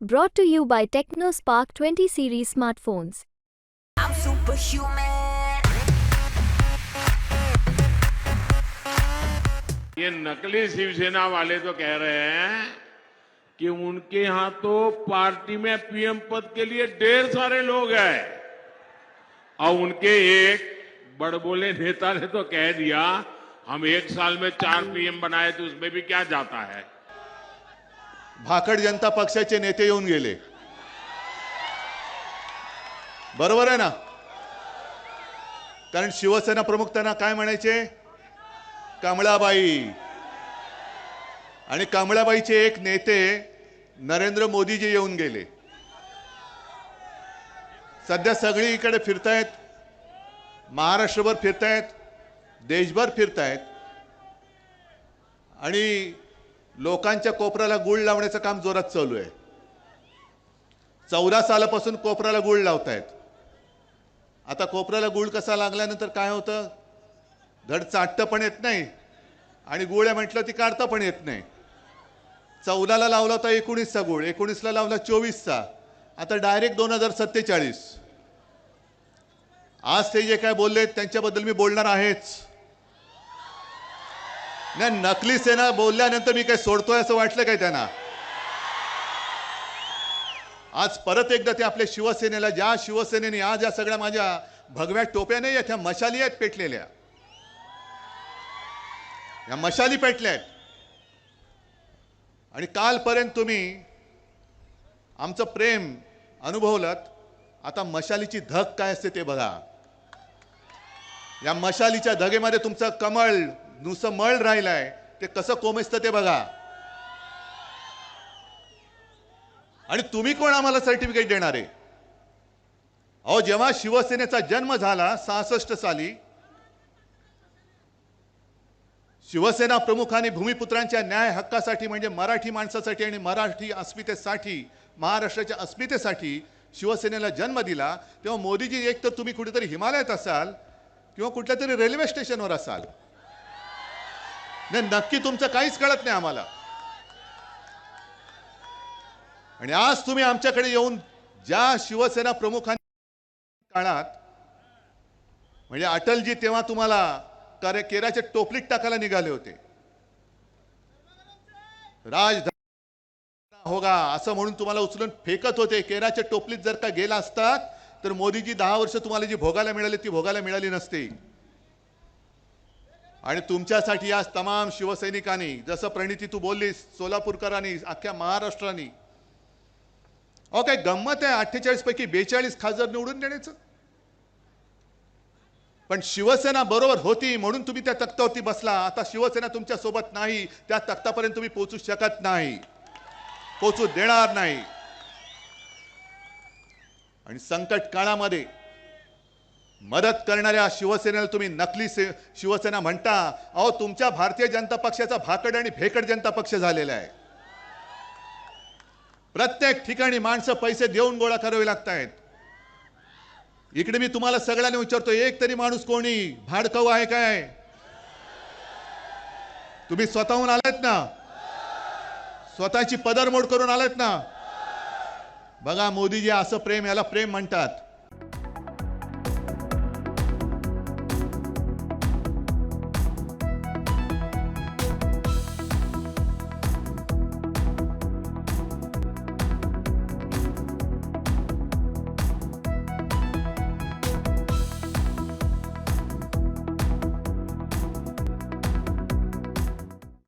Brought to you by TechnoSpark 20 series smartphones. I'm superhuman. ये नकली शिवसेना वाले तो कह रहे हैं कि उनके यहाँ तो पार्टी में पीएम पद के लिए ढेर सारे लोग हैं और उनके एक बड़बोले नेता ने तो कह दिया हम एक साल में चार पीएम बनाए तो उसमें भी क्या जाता है भाकड जनता पक्षाचे नेते येऊन गेले. बरोबर आहे ना? कारण शिवसेना प्रमुख त्यांना काय म्हणायचे? कमळाबाई. आणि कमळाबाईचे एक नेते नरेंद्र मोदीजी येऊन गेले. सध्या सगळी इकडे फिरतायत. महाराष्ट्रभर फिरतायत. देशभर फिरतायत. आणि लोकांच्या कोपऱ्याला गुळ लावण्याचं काम जोरात चालू आहे. चौदा सालापासून कोपऱ्याला गुळ लावतायत. आता कोपऱ्याला गुळ कसा लागल्यानंतर काय होतं? धड चाटतं पण येत नाही आणि गुळ आहे म्हटलं ती काढता पण येत नाही. चौदाला लावला होता एकोणीसचा गुळ एकोणीसला लावला चोवीसचा. आता डायरेक्ट दोन हजार सत्तेचाळीस. आज ते जे काय बोलले त्यांच्याबद्दल मी बोलणार आहेच. नाही नकली सेना बोलल्यानंतर मी काय सोडतोय असं वाटलं काय त्यांना? आज परत एकदा ते आपल्या शिवसेनेला ज्या शिवसेनेने आज या सगळ्या माझ्या भगव्या टोप्या नाही आहेत ह्या मशाली आहेत पेटलेल्या. या मशाली पेटल्या आहेत. आणि कालपर्यंत तुम्ही आमचं प्रेम अनुभवलत आता मशालीची धग काय असते ते बघा. या मशालीच्या धगेमध्ये तुमचं कमळ नुसतं मळ राहिलंय. ते कसं कोमेसतं ते बघा. आणि तुम्ही कोण आम्हाला सर्टिफिकेट देणार? आहे अहो जेव्हा शिवसेनेचा जन्म झाला सहासष्ट साली शिवसेना प्रमुखांनी भूमिपुत्रांच्या न्याय हक्कासाठी म्हणजे मराठी माणसासाठी आणि मराठी अस्मितेसाठी महाराष्ट्राच्या अस्मितेसाठी शिवसेनेला जन्म दिला तेव्हा मोदीजी एक तर तुम्ही कुठेतरी हिमालयात असाल किंवा कुठल्या तरी रेल्वे स्टेशनवर असाल. नाही नक्की तुमचं काहीच कळत नाही आम्हाला. आणि आज तुम्ही आमच्याकडे येऊन ज्या शिवसेना प्रमुखांनी काळात म्हणजे अटलजी तेव्हा तुम्हाला कार्य केराच्या टोपलीत टाकायला निघाले होते. राज होगा असं म्हणून तुम्हाला उचलून फेकत होते. केराच्या टोपलीत जर का गेला असतात तर मोदीजी दहा वर्ष तुम्हाला जी भोगायला मिळाली ती भोगायला मिळाली नसती. आणि तुमच्यासाठी आज तमाम शिवसैनिकांनी जसं प्रणिती तू बोललीस सोलापूरकरांनी अख्ख्या महाराष्ट्राने. अहो काय गंमत आहे अठ्ठेचाळीस पैकी बेचाळीस खासदार निवडून देण्याचं. पण शिवसेना बरोबर होती म्हणून तुम्ही त्या तख्तावरती बसला. आता शिवसेना तुमच्यासोबत नाही त्या तख्तापर्यंत तुम्ही पोचू शकत नाही. पोचू देणार नाही. आणि संकट काळामध्ये मदत करणाऱ्या शिवसेनेला तुम्ही नकली से- शिवसेना म्हणता. अहो तुमच्या भारतीय जनता पक्षाचा भाकड आणि भेकड जनता पक्ष झालेला आहे. प्रत्येक ठिकाणी माणसं पैसे देऊन गोळा करावे लागत आहेत इकडे मी तुम्हाला सगळ्यांनी विचारतो एक तरी माणूस कोणी? भाडकाऊ आहे काय? तुम्ही स्वतःहून आलात ना? स्वतःची पदरमोड करून आलात ना? बघा मोदीजी असं प्रेम याला प्रेम म्हणतात.